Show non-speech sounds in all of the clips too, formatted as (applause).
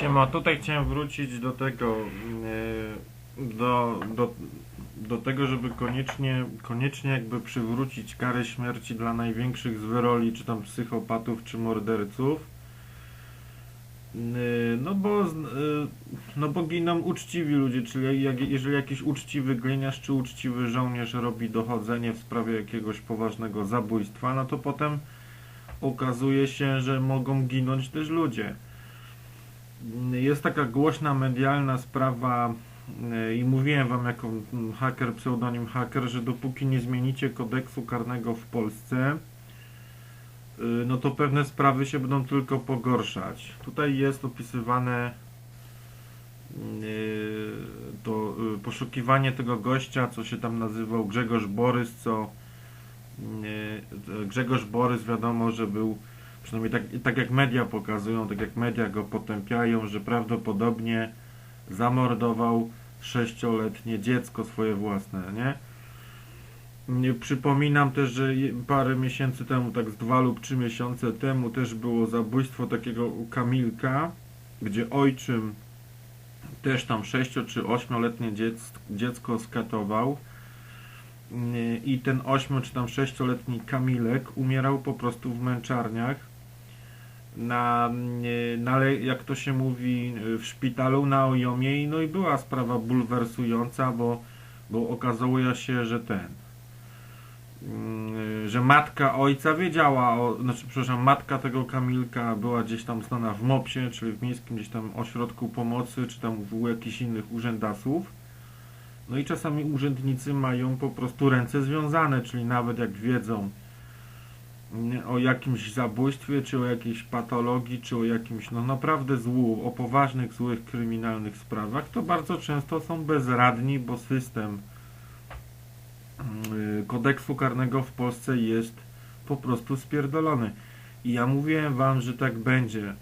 Siema, tutaj chciałem wrócić do tego, yy, do, do, do tego, żeby koniecznie, koniecznie jakby przywrócić karę śmierci dla największych zwyroli, czy tam psychopatów, czy morderców. Yy, No bo, yy, no bo giną uczciwi ludzie, czyli jak, jeżeli jakiś uczciwy gliniarz czy uczciwy żołnierz robi dochodzenie w sprawie jakiegoś poważnego zabójstwa, no to potem okazuje się, że mogą ginąć też ludzie. Jest taka głośna medialna sprawa yy, i mówiłem wam jako haker, pseudonim haker, że dopóki nie zmienicie kodeksu karnego w Polsce, yy, no to pewne sprawy się będą tylko pogorszać. Tutaj jest opisywane yy, to poszukiwanie tego gościa, co się tam nazywał Grzegorz Borys, co Grzegorz Borys wiadomo, że był przynajmniej tak, tak jak media pokazują, tak jak media go potępiają, że prawdopodobnie zamordował sześcioletnie dziecko swoje własne, nie? Przypominam też, że parę miesięcy temu, tak z dwa lub trzy miesiące temu też było zabójstwo takiego Kamilka, gdzie ojczym też tam sześcio czy ośmioletnie dziec, dziecko skatował i ten ośmiu czy tam sześcioletni Kamilek umierał po prostu w męczarniach na, nie, na le- jak to się mówi w szpitalu na Ojomie no i była sprawa bulwersująca, bo, bo okazało się, że ten mm, że matka ojca wiedziała, o, znaczy przepraszam, matka tego Kamilka była gdzieś tam znana w MOPS-ie, czyli w miejskim gdzieś tam ośrodku pomocy, czy tam u jakichś innych urzędasów. No i czasami urzędnicy mają po prostu ręce związane, czyli nawet jak wiedzą o jakimś zabójstwie, czy o jakiejś patologii, czy o jakimś no naprawdę złu, o poważnych, złych, kryminalnych sprawach, to bardzo często są bezradni, bo system y, kodeksu karnego w Polsce jest po prostu spierdolony. I ja mówiłem wam, że tak będzie.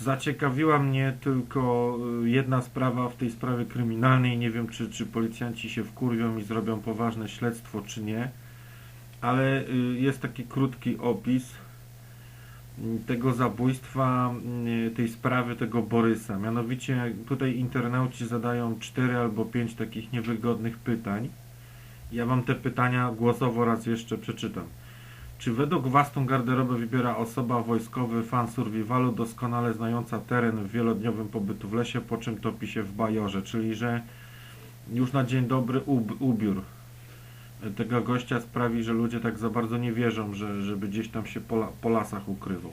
Zaciekawiła mnie tylko y, jedna sprawa w tej sprawie kryminalnej. Nie wiem, czy, czy policjanci się wkurwią i zrobią poważne śledztwo, czy nie. Ale y, jest taki krótki opis y, tego zabójstwa, y, tej sprawy tego Borysa. Mianowicie tutaj internauci zadają cztery albo pięć takich niewygodnych pytań. Ja wam te pytania głosowo raz jeszcze przeczytam. Czy według Was tą garderobę wybiera osoba wojskowy, fan survivalu, doskonale znająca teren w wielodniowym pobytu w lesie, po czym topi się w bajorze, czyli że już na dzień dobry ub, ubiór tego gościa sprawi, że ludzie tak za bardzo nie wierzą, że, żeby gdzieś tam się po, po lasach ukrywał.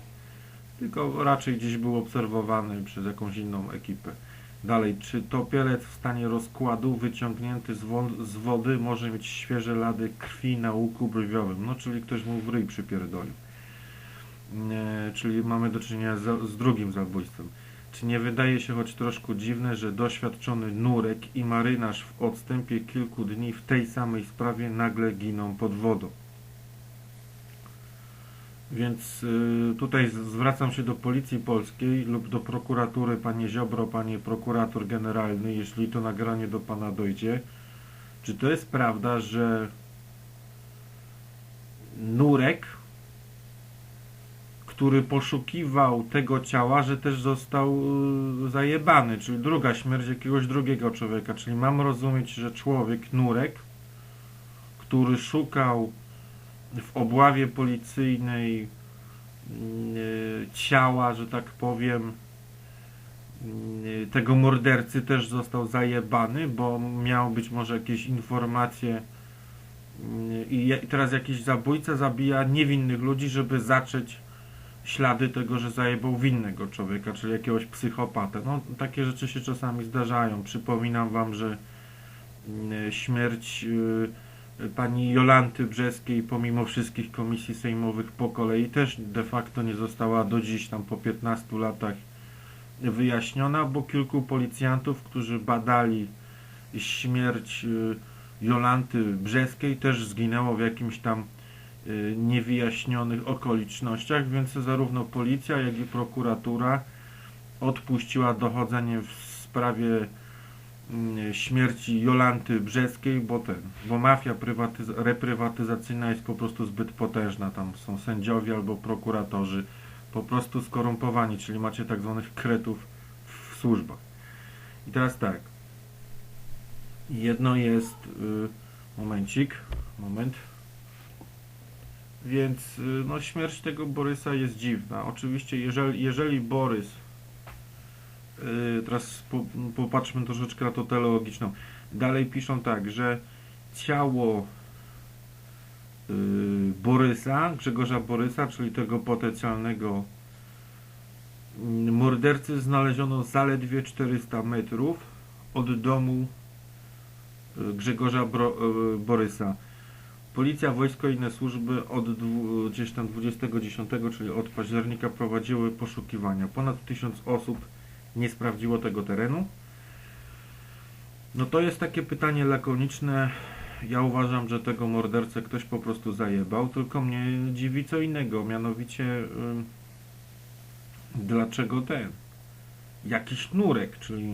Tylko raczej gdzieś był obserwowany przez jakąś inną ekipę. Dalej, czy topielec w stanie rozkładu wyciągnięty z, wo- z wody może mieć świeże lady krwi na łuku brwiowym? No, czyli ktoś mu w ryj przypierdolił. E, czyli mamy do czynienia z, z drugim zabójstwem. Czy nie wydaje się choć troszkę dziwne, że doświadczony nurek i marynarz w odstępie kilku dni w tej samej sprawie nagle giną pod wodą? Więc y, tutaj zwracam się do Policji Polskiej lub do prokuratury, panie Ziobro, panie prokurator generalny, jeśli to nagranie do pana dojdzie. Czy to jest prawda, że Nurek, który poszukiwał tego ciała, że też został y, zajebany, czyli druga śmierć jakiegoś drugiego człowieka, czyli mam rozumieć, że człowiek, Nurek, który szukał w obławie policyjnej y, ciała, że tak powiem, y, tego mordercy też został zajebany, bo miał być może jakieś informacje i je- i teraz jakiś zabójca zabija niewinnych ludzi, żeby zacząć ślady tego, że zajebał winnego człowieka, czyli jakiegoś psychopatę. No, takie rzeczy się czasami zdarzają. Przypominam wam, że y, śmierć y, pani Jolanty Brzeskiej pomimo wszystkich komisji sejmowych po kolei też de facto nie została do dziś tam po 15 latach wyjaśniona, bo kilku policjantów, którzy badali śmierć y, Jolanty Brzeskiej też zginęło w jakimś tam niewyjaśnionych okolicznościach, więc zarówno policja, jak i prokuratura odpuściła dochodzenie w sprawie mm, śmierci Jolanty Brzeskiej, bo ten, bo mafia prywatyz- reprywatyzacyjna jest po prostu zbyt potężna. Tam są sędziowie albo prokuratorzy po prostu skorumpowani, czyli macie tak zwanych kretów w służbach. I teraz tak. Jedno jest. Y, momencik, moment. Więc y, no, śmierć tego Borysa jest dziwna. Oczywiście, jeżeli, jeżeli Borys. y, teraz po, popatrzmy troszeczkę na to teologiczną. Dalej piszą tak, że ciało y, Borysa, Grzegorza Borysa, czyli tego potencjalnego mm, mordercy, znaleziono zaledwie 400 metrów od domu Grzegorza Borysa. Policja, wojsko i inne służby od gdzieś tam 2010, czyli od października prowadziły poszukiwania. Ponad 1000 osób nie sprawdziło tego terenu. No to jest takie pytanie lakoniczne. Ja uważam, że tego mordercę ktoś po prostu zajebał, tylko mnie dziwi co innego, mianowicie ym, dlaczego ten? Jakiś nurek, czyli,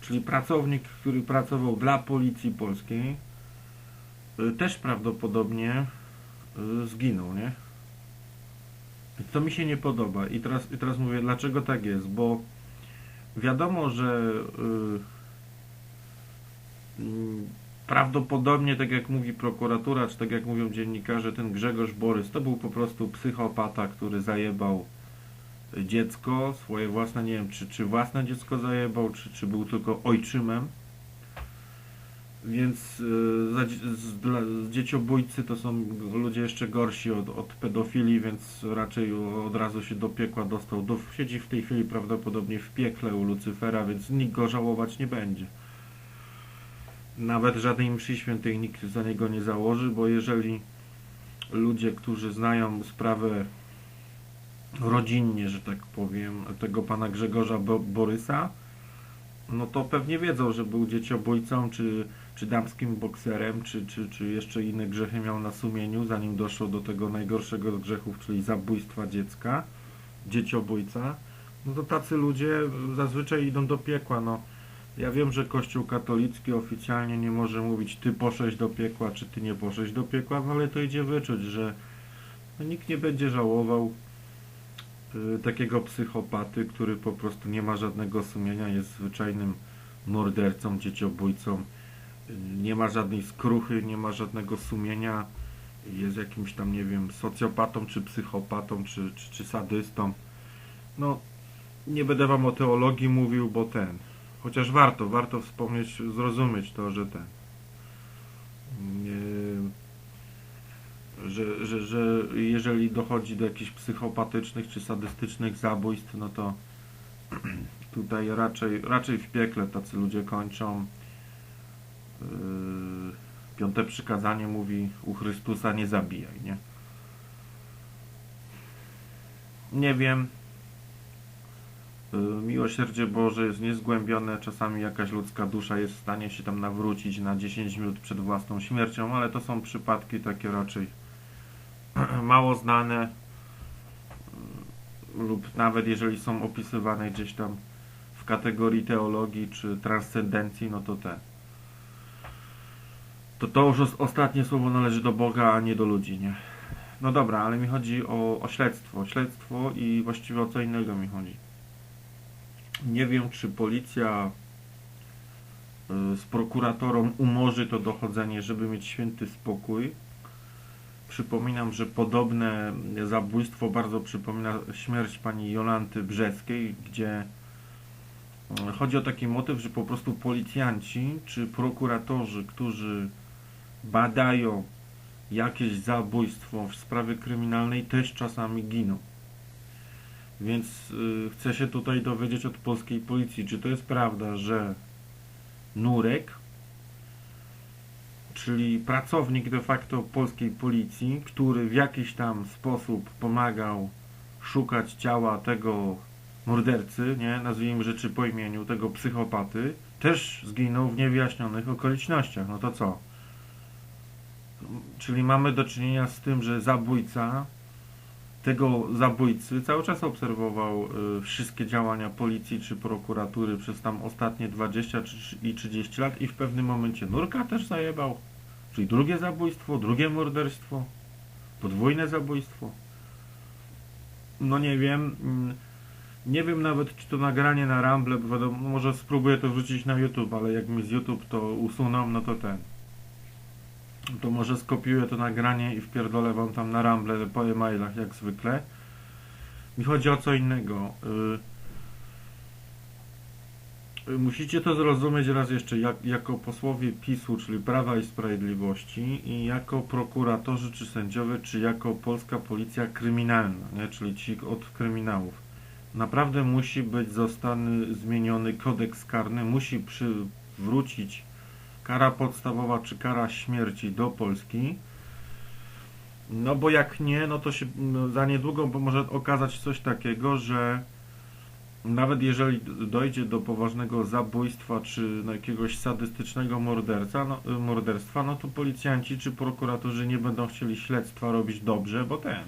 czyli pracownik, który pracował dla policji polskiej, też prawdopodobnie y, zginął, nie? To mi się nie podoba. I teraz, i teraz mówię, dlaczego tak jest, bo wiadomo, że y, Prawdopodobnie, tak jak mówi prokuratura, czy tak jak mówią dziennikarze, ten Grzegorz Borys to był po prostu psychopata, który zajebał dziecko, swoje własne, nie wiem, czy, czy własne dziecko zajebał, czy, czy był tylko ojczymem. Więc dzie- z, dla, dzieciobójcy to są ludzie jeszcze gorsi od, od pedofili, więc raczej od razu się do piekła dostał. Do, siedzi w tej chwili prawdopodobnie w piekle u Lucyfera, więc nikt go żałować nie będzie nawet żadnej mszy świętej nikt za niego nie założy, bo jeżeli ludzie, którzy znają sprawę rodzinnie, że tak powiem, tego pana Grzegorza Bo Borysa, no to pewnie wiedzą, że był dzieciobójcą, czy, czy damskim bokserem, czy, czy, czy jeszcze inne grzechy miał na sumieniu, zanim doszło do tego najgorszego z grzechów, czyli zabójstwa dziecka, dzieciobójca, no to tacy ludzie zazwyczaj idą do piekła, no. Ja wiem, że Kościół katolicki oficjalnie nie może mówić ty poszłeś do piekła, czy ty nie poszłeś do piekła, no ale to idzie wyczuć, że no, nikt nie będzie żałował y, takiego psychopaty, który po prostu nie ma żadnego sumienia, jest zwyczajnym mordercą, dzieciobójcą, nie ma żadnej skruchy, nie ma żadnego sumienia, jest jakimś tam, nie wiem, socjopatą, czy psychopatą, czy, czy, czy sadystą. No, nie będę wam o teologii mówił, bo ten, Chociaż warto, warto wspomnieć, zrozumieć to, że ten. Że, że, że jeżeli dochodzi do jakichś psychopatycznych czy sadystycznych zabójstw, no to (clears throat) tutaj raczej, raczej w piekle tacy ludzie kończą. Yy, Piąte przykazanie mówi u Chrystusa nie zabijaj, nie? Nie wiem, Y, Miłosierdzie Boże jest niezgłębione, czasami jakaś ludzka dusza jest w stanie się tam nawrócić na 10 minut przed własną śmiercią, ale to są przypadki takie raczej (clears throat) mało znane y, lub nawet jeżeli są opisywane gdzieś tam w kategorii teologii czy transcendencji, no to te. To to już os- ostatnie słowo należy do Boga, a nie do ludzi, nie? No dobra, ale mi chodzi o, o śledztwo. Śledztwo i właściwie o co innego mi chodzi. Nie wiem, czy policja y, z prokuratorą umorzy to dochodzenie, żeby mieć święty spokój. Przypominam, że podobne zabójstwo bardzo przypomina śmierć pani Jolanty Brzeskiej, gdzie y, chodzi o taki motyw, że po prostu policjanci czy prokuratorzy, którzy badają jakieś zabójstwo w sprawie kryminalnej, też czasami giną. Więc y, chcę się tutaj dowiedzieć od polskiej policji, czy to jest prawda, że Nurek, czyli pracownik de facto polskiej policji, który w jakiś tam sposób pomagał szukać ciała tego mordercy, nie, nazwijmy rzeczy po imieniu, tego psychopaty, też zginął w niewyjaśnionych okolicznościach. No to co? Czyli mamy do czynienia z tym, że zabójca tego zabójcy cały czas obserwował y, wszystkie działania policji czy prokuratury przez tam ostatnie 20 czy, i 30 lat i w pewnym momencie Nurka też zajebał. Czyli drugie zabójstwo, drugie morderstwo, podwójne zabójstwo. no nie wiem, mm, nie wiem nawet czy to nagranie na Rumble, wiadomo, może spróbuję to wrzucić na YouTube, ale jak mi z YouTube to usuną, no to ten. To może skopiuję to nagranie i wpierdolę wam tam na Rumble po e-mailach jak zwykle. Mi chodzi o co innego. Y, y, Musicie to zrozumieć raz jeszcze, jak, jako posłowie PiSu, czyli Prawa i Sprawiedliwości i jako prokuratorzy czy sędziowie, czy jako polska policja kryminalna, nie? czyli ci od kryminałów. Naprawdę musi być zostany zmieniony kodeks karny, musi przywrócić kara podstawowa czy kara śmierci do Polski. No bo jak nie, no to się no, za niedługo może okazać coś takiego, że nawet jeżeli dojdzie do poważnego zabójstwa czy no, jakiegoś sadystycznego morderca, no, morderstwa, no to policjanci czy prokuratorzy nie będą chcieli śledztwa robić dobrze, bo ten,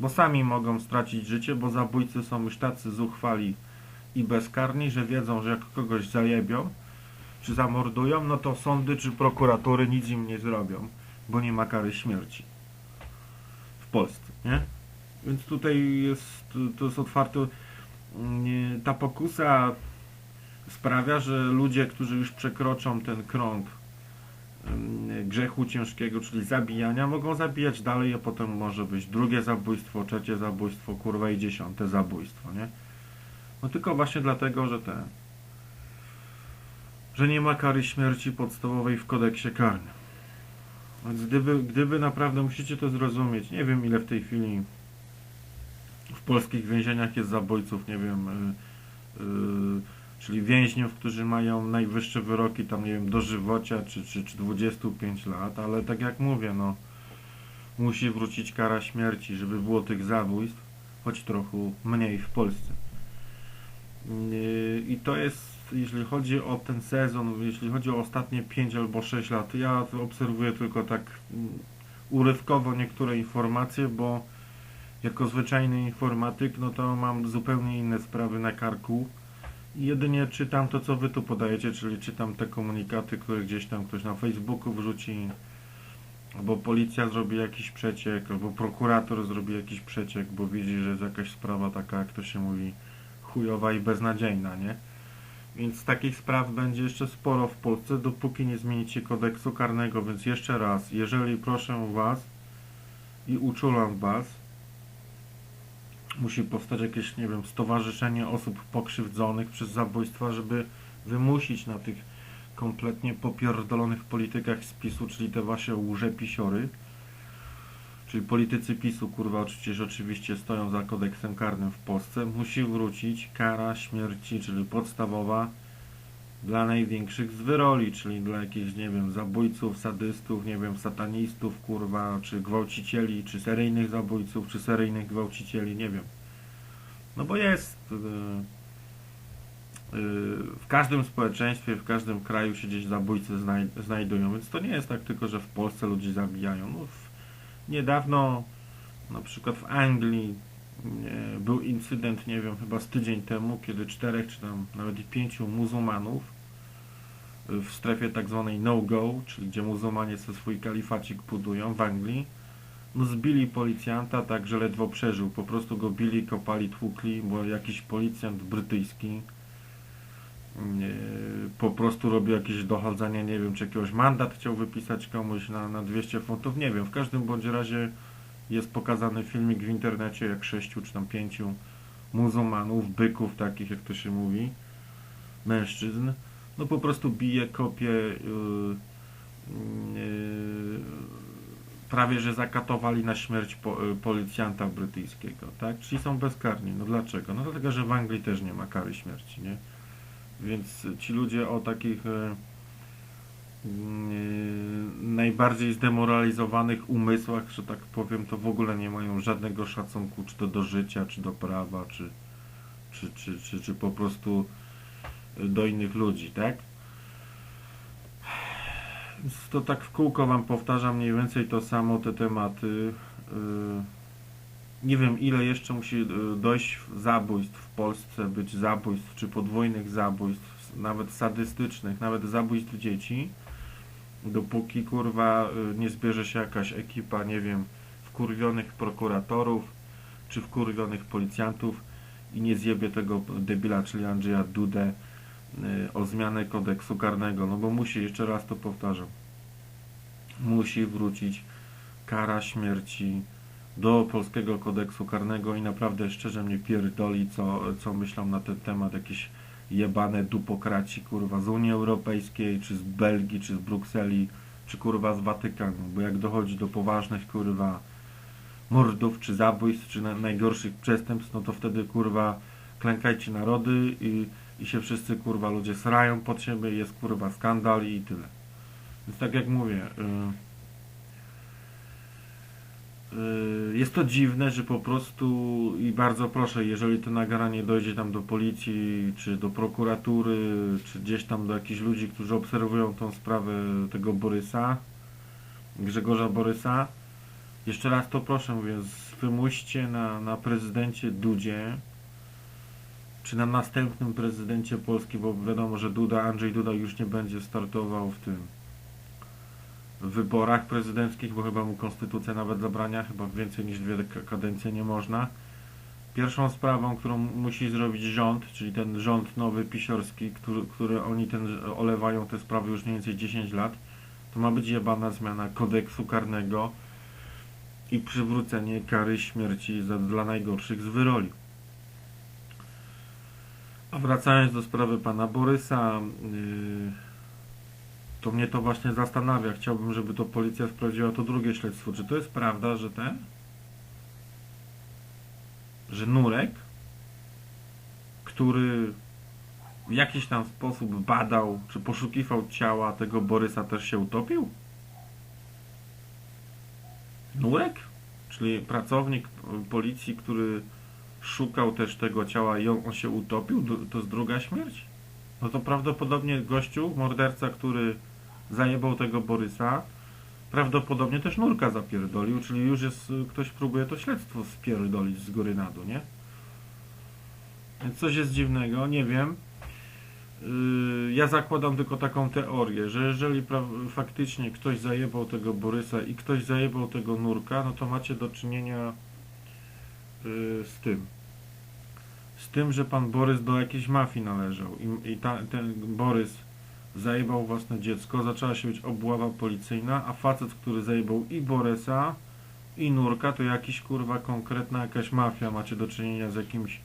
bo sami mogą stracić życie, bo zabójcy są już tacy zuchwali i bezkarni, że wiedzą, że jak kogoś zajebią czy zamordują, no to sądy czy prokuratury nic im nie zrobią, bo nie ma kary śmierci w Polsce, nie? Więc tutaj jest, to jest otwarte nie, ta pokusa sprawia, że ludzie, którzy już przekroczą ten krąg ym, grzechu ciężkiego, czyli zabijania, mogą zabijać dalej, a potem może być drugie zabójstwo, trzecie zabójstwo, kurwa i dziesiąte zabójstwo, nie? No tylko właśnie dlatego, że ten że nie ma kary śmierci podstawowej w kodeksie karnym. Więc gdyby, gdyby naprawdę musicie to zrozumieć, nie wiem ile w tej chwili w polskich więzieniach jest zabójców, nie wiem, yy, yy, czyli więźniów, którzy mają najwyższe wyroki, tam nie wiem, dożywocia czy, czy, czy 25 lat, ale tak jak mówię, no musi wrócić kara śmierci, żeby było tych zabójstw, choć trochę mniej w Polsce. Yy, I to jest, jeśli chodzi o ten sezon, jeśli chodzi o ostatnie 5 albo 6 lat, ja obserwuję tylko tak mm, urywkowo niektóre informacje, bo jako zwyczajny informatyk, no to mam zupełnie inne sprawy na karku. Jedynie czytam to, co wy tu podajecie, czyli czytam te komunikaty, które gdzieś tam ktoś na Facebooku wrzuci, albo policja zrobi jakiś przeciek, albo prokurator zrobi jakiś przeciek, bo widzi, że jest jakaś sprawa taka, jak to się mówi, chujowa i beznadziejna, nie? Więc takich spraw będzie jeszcze sporo w Polsce, dopóki nie zmienicie kodeksu karnego, więc jeszcze raz, jeżeli proszę was i uczulam was, musi powstać jakieś, nie wiem, stowarzyszenie osób pokrzywdzonych przez zabójstwa, żeby wymusić na tych kompletnie popierdolonych politykach z PiSu, czyli te wasze łże-pisiory, czyli politycy PiSu, kurwa, oczywiście, oczywiście stoją za kodeksem karnym w Polsce, musi wrócić kara śmierci, czyli podstawowa dla największych zwyroli, czyli dla jakichś, nie wiem, zabójców, sadystów, nie wiem, satanistów, kurwa, czy gwałcicieli, czy seryjnych zabójców, czy seryjnych gwałcicieli, nie wiem. No bo jest yy, w każdym społeczeństwie, w każdym kraju się gdzieś zabójcy znaj znajdują, więc to nie jest tak tylko, że w Polsce ludzi zabijają. No, niedawno, na przykład w Anglii, był incydent, nie wiem, chyba z tydzień temu, kiedy czterech czy tam nawet pięciu muzułmanów w strefie tak zwanej no-go, czyli gdzie muzułmanie sobie swój kalifacik budują w Anglii, no zbili policjanta tak, że ledwo przeżył. Po prostu go bili, kopali, tłukli, bo jakiś policjant brytyjski po prostu robił jakieś dochodzenie, nie wiem, czy jakiegoś mandat chciał wypisać komuś na, na 200 funtów, nie wiem. W każdym bądź razie jest pokazany filmik w internecie, jak sześciu czy tam pięciu muzułmanów, byków takich, jak to się mówi, mężczyzn, no po prostu bije, kopie, yy, yy, prawie że zakatowali na śmierć po, yy, policjanta brytyjskiego, tak? Czyli są bezkarni. No dlaczego? No dlatego, że w Anglii też nie ma kary śmierci, nie? Więc ci ludzie o takich yy, najbardziej zdemoralizowanych umysłach, że tak powiem, to w ogóle nie mają żadnego szacunku, czy to do życia, czy do prawa, czy, czy, czy, czy, czy po prostu do innych ludzi, tak? To tak w kółko Wam powtarzam mniej więcej to samo, te tematy. Nie wiem ile jeszcze musi yy, dojść zabójstw w Polsce, być zabójstw, czy podwójnych zabójstw, nawet sadystycznych, nawet zabójstw dzieci, dopóki kurwa yy, nie zbierze się jakaś ekipa, nie wiem, wkurwionych prokuratorów, czy wkurwionych policjantów i nie zjebie tego debila, czyli Andrzeja Dudę y, o zmianę kodeksu karnego, no bo musi, jeszcze raz to powtarzam, musi wrócić kara śmierci do polskiego kodeksu karnego i naprawdę szczerze mnie pierdoli, co, co myślą na ten temat jakieś jebane dupokraci, kurwa, z Unii Europejskiej, czy z Belgii, czy z Brukseli, czy kurwa z Watykanu, bo jak dochodzi do poważnych, kurwa, mordów, czy zabójstw, czy na, najgorszych przestępstw, no to wtedy, kurwa, klękajcie narody i, i się wszyscy, kurwa, ludzie srają pod siebie, jest, kurwa, skandal i tyle. Więc tak jak mówię, y, y, jest to dziwne, że po prostu i bardzo proszę, jeżeli to nagranie dojdzie tam do policji, czy do prokuratury, czy gdzieś tam do jakichś ludzi, którzy obserwują tą sprawę tego Borysa, Grzegorza Borysa, jeszcze raz to proszę, mówię, wymuście na, na prezydencie Dudzie, czy na następnym prezydencie Polski, bo wiadomo, że Duda, Andrzej Duda już nie będzie startował w tym wyborach prezydenckich, bo chyba mu konstytucja nawet zabrania, chyba więcej niż dwie kadencje nie można. Pierwszą sprawą, którą musi zrobić rząd, czyli ten rząd nowy pisiorski, który, który oni ten olewają te sprawy już mniej więcej 10 lat, to ma być jebana zmiana kodeksu karnego i przywrócenie kary śmierci za, dla najgorszych z wyroli. A wracając do sprawy pana Borysa, yy, to mnie to właśnie zastanawia. Chciałbym, żeby to policja sprawdziła to drugie śledztwo. Czy to jest prawda, że ten? Że Nurek, który w jakiś tam sposób badał, czy poszukiwał ciała tego Borysa, też się utopił? Nurek? Czyli pracownik policji, który szukał też tego ciała i on, się utopił? To jest druga śmierć? No to prawdopodobnie gościu, morderca, który zajebał tego Borysa, prawdopodobnie też Nurka zapierdolił, czyli już jest, y, ktoś próbuje to śledztwo spierdolić z góry na dół, nie? Coś jest dziwnego, nie wiem. Yy, Ja zakładam tylko taką teorię, że jeżeli faktycznie ktoś zajebał tego Borysa i ktoś zajebał tego Nurka, no to macie do czynienia yy, z tym. Z tym, że pan Borys do jakiejś mafii należał i, i ta, ten Borys zajebał własne dziecko, zaczęła się być obława policyjna, a facet, który zajebał i Borysa i Nurka, to jakiś kurwa konkretna jakaś mafia, macie do czynienia z jakimś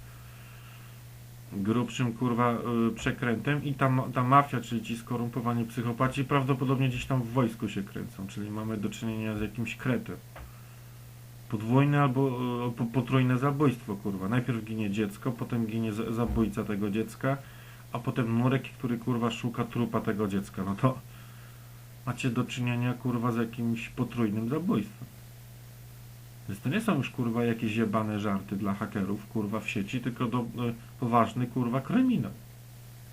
grubszym kurwa y, przekrętem i ta, ta mafia, czyli ci skorumpowani psychopaci prawdopodobnie gdzieś tam w wojsku się kręcą, czyli mamy do czynienia z jakimś kretem. Podwójne albo y, po, potrójne zabójstwo kurwa. Najpierw ginie dziecko, potem ginie za- zabójca tego dziecka, a potem Nurek, który kurwa szuka trupa tego dziecka. No to macie do czynienia kurwa z jakimś potrójnym zabójstwem. Więc to nie są już kurwa jakieś jebane żarty dla hakerów kurwa w sieci, tylko do, e, poważny kurwa kryminał.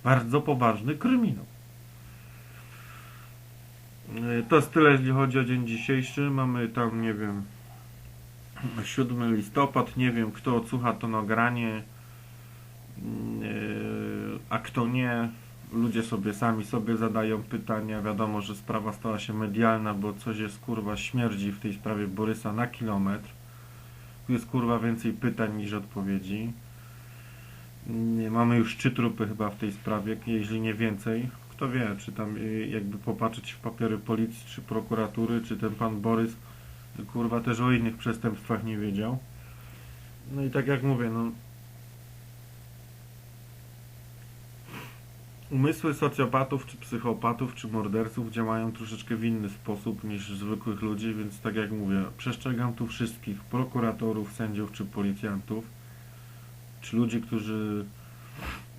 Bardzo poważny kryminał. E, To jest tyle, jeśli chodzi o dzień dzisiejszy. Mamy tam, nie wiem, 7 listopad. Nie wiem, kto odsłucha to nagranie, e, a kto nie. Ludzie sobie sami sobie zadają pytania. Wiadomo, że sprawa stała się medialna, bo coś jest kurwa śmierdzi w tej sprawie Borysa na kilometr. Tu jest kurwa więcej pytań niż odpowiedzi. Nie, mamy już trzy trupy chyba w tej sprawie, jeśli nie więcej. Kto wie, czy tam y, jakby popatrzeć w papiery policji czy prokuratury, czy ten pan Borys kurwa też o innych przestępstwach nie wiedział. No i tak jak mówię, no umysły socjopatów, czy psychopatów, czy morderców działają troszeczkę w inny sposób niż zwykłych ludzi, więc tak jak mówię, przestrzegam tu wszystkich prokuratorów, sędziów czy policjantów, czy ludzi, którzy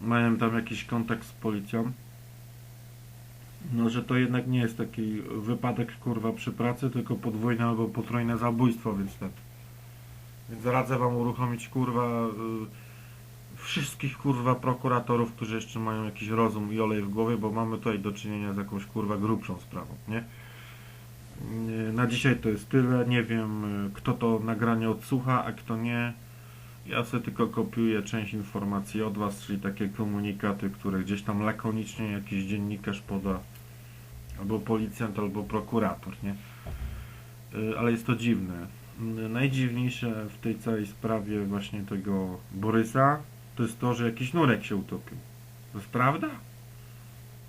mają tam jakiś kontakt z policją, no że to jednak nie jest taki wypadek kurwa przy pracy, tylko podwójne albo potrójne zabójstwo, więc tak. Więc radzę wam uruchomić kurwa y, wszystkich kurwa prokuratorów, którzy jeszcze mają jakiś rozum i olej w głowie, bo mamy tutaj do czynienia z jakąś kurwa grubszą sprawą, nie? Na dzisiaj to jest tyle. Nie wiem, y, kto to nagranie odsłucha, a kto nie. Ja sobie tylko kopiuję część informacji od Was, czyli takie komunikaty, które gdzieś tam lakonicznie jakiś dziennikarz poda, albo policjant, albo prokurator, nie? Y, Ale jest to dziwne. najdziwniejsze w tej całej sprawie właśnie tego Borysa, to jest to, że jakiś nurek się utopił. To jest prawda?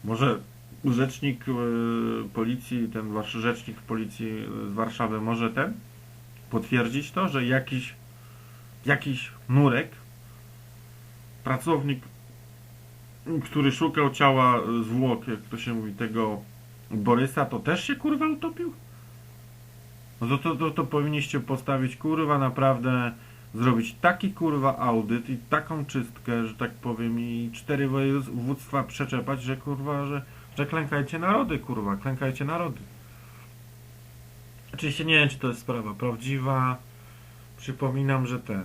Może rzecznik e, policji, ten wasz rzecznik policji z Warszawy może ten potwierdzić to, że jakiś jakiś nurek pracownik, który szukał ciała zwłok, jak to się mówi, tego Borysa, to też się kurwa utopił? No to, to, to powinniście postawić kurwa naprawdę zrobić taki kurwa audyt i taką czystkę, że tak powiem i cztery województwa przeczepać, że kurwa, że, że klękajcie narody kurwa, klękajcie narody. Oczywiście nie wiem czy to jest sprawa prawdziwa. Przypominam, że ten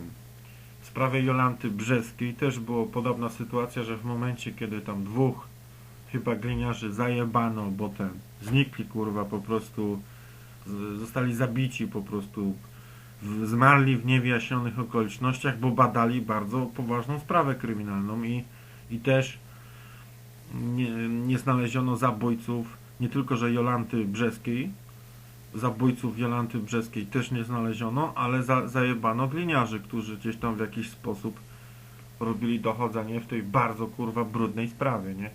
w sprawie Jolanty Brzeskiej też była podobna sytuacja, że w momencie kiedy tam dwóch chyba gliniarzy zajebano, bo ten znikli kurwa po prostu zostali zabici po prostu zmarli w niewyjaśnionych okolicznościach, bo badali bardzo poważną sprawę kryminalną i, i też nie, nie znaleziono zabójców, nie tylko że Jolanty Brzeskiej, zabójców Jolanty Brzeskiej też nie znaleziono, ale za, zajebano gliniarzy, którzy gdzieś tam w jakiś sposób robili dochodzenie w tej bardzo kurwa brudnej sprawie, nie?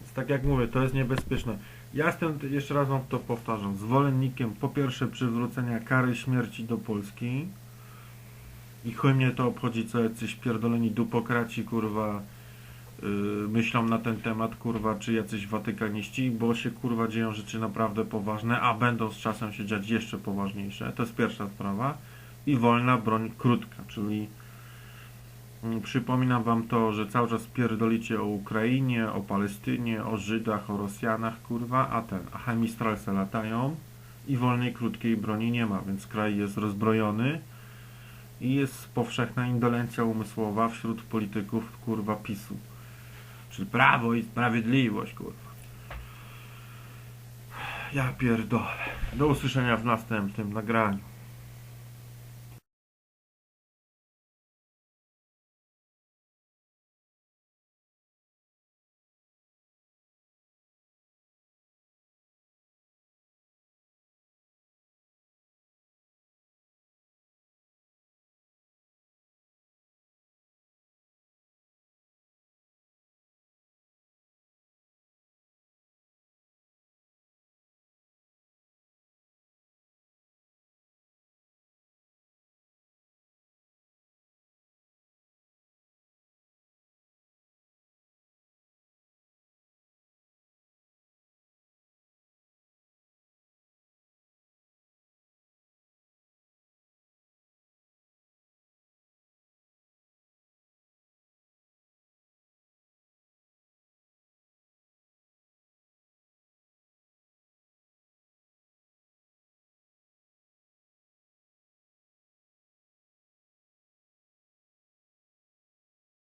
Więc tak jak mówię, to jest niebezpieczne. Ja jestem, jeszcze raz wam to powtarzam, zwolennikiem po pierwsze przywrócenia kary śmierci do Polski i chuj mnie to obchodzi, co jacyś pierdoleni dupokraci, kurwa, yy, myślą na ten temat, kurwa, czy jacyś watykaniści, bo się, kurwa, dzieją rzeczy naprawdę poważne, a będą z czasem się dziać jeszcze poważniejsze. To jest pierwsza sprawa. I wolna broń krótka, czyli Przypominam wam to, że cały czas pierdolicie o Ukrainie, o Palestynie, o Żydach, o Rosjanach, kurwa, a ten, a chemistralce latają i wolnej, krótkiej broni nie ma, więc kraj jest rozbrojony i jest powszechna indolencja umysłowa wśród polityków, kurwa, PiSu. Czyli prawo i sprawiedliwość, kurwa. Ja pierdolę. Do usłyszenia w następnym nagraniu.